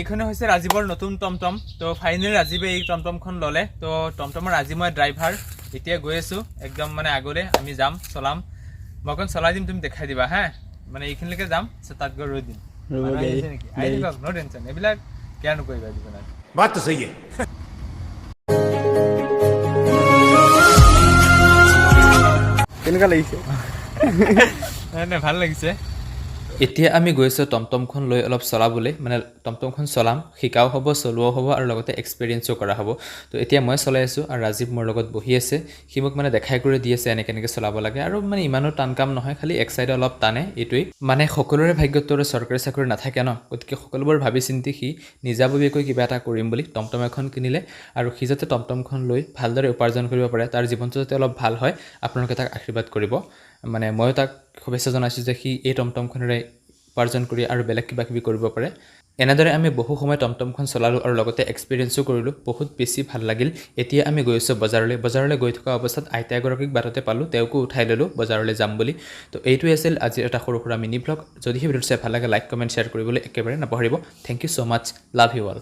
এইখনে হৈছে ৰাজীৱৰ নতুন টমটম। তো ফাইনেলি ৰাজীৱে এই টমটমখন ল'লে। তো টমটমৰ ৰাজী মই ড্ৰাইভাৰ এতিয়া গৈ আছো। একদম মানে আগলৈ আমি যাম চলাম। মই চলাই দিম তুমি দেখাই দিবা হা? মানে এইখিনিলৈকে যাম তাত গৈ ৰৈ দিম। মানে আহি থাকক ন' টেনশ্যন এইবিলাক কেয়াৰ নকৰিবা লাগিছে? ভালো লাগিছে। এতিয়া আমি গৈছোঁ টমটমখন লৈ অলপ চলাবলৈ মানে টমটমখন চলাম শিকাও হ'ব চলোৱাও হ'ব আৰু লগতে এক্সপিৰিয়েঞ্চো কৰা হ'ব। তো এতিয়া মই চলাই আছোঁ আৰু ৰাজীৱ মোৰ লগত বহি আছে। সি মোক মানে দেখাই কৰি দি আছে এনেকৈ এনেকৈ চলাব লাগে আৰু মানে ইমানো টান কাম নহয় খালি এক চাইডে অলপ টানে এইটোৱেই। মানে সকলোৰে ভাগ্যতটো আৰু চৰকাৰী চাকৰি নাথাকে ন গতিকে সকলোবোৰ ভাবি চিন্তি সি নিজাববীয়াকৈ কিবা এটা কৰিম বুলি টমটম এখন কিনিলে আৰু সি যাতে টমটমখন লৈ ভালদৰে উপাৰ্জন কৰিব পাৰে তাৰ জীৱনটো যাতে অলপ ভাল হয় আপোনালোকে তাক আশীৰ্বাদ কৰিব। মানে ময়ো তাক শুভেচ্ছা জনাইছোঁ যে সি এই টমটমখনেৰে উপাৰ্জন কৰি আৰু বেলেগ কিবা কিবি কৰিব পাৰে। এনেদৰে আমি বহু সময় টমটমখন চলালোঁ আৰু লগতে এক্সপিৰিয়েঞ্চো কৰিলোঁ। বহুত বেছি ভালো লাগিল। এতিয়া আমি গৈ আছোঁ বজাৰলৈ। বজাৰলৈ গৈ থকা অৱস্থাত আইতা এগৰাকীক বাটতে পালোঁ। তেওঁকো উঠাই ল'লোঁ বজাৰলৈ যাম বুলি। তো এইটোৱে আছিল আজিৰ এটা সৰু সুৰা মিনি ব্লগ যদিহে ভিডিঅ'টো চাই ভালো লাগে লাইক কমেণ্ট শ্বেয়াৰ কৰিবলৈ একেবাৰে নাপাহৰিব। Thank you so' much love you all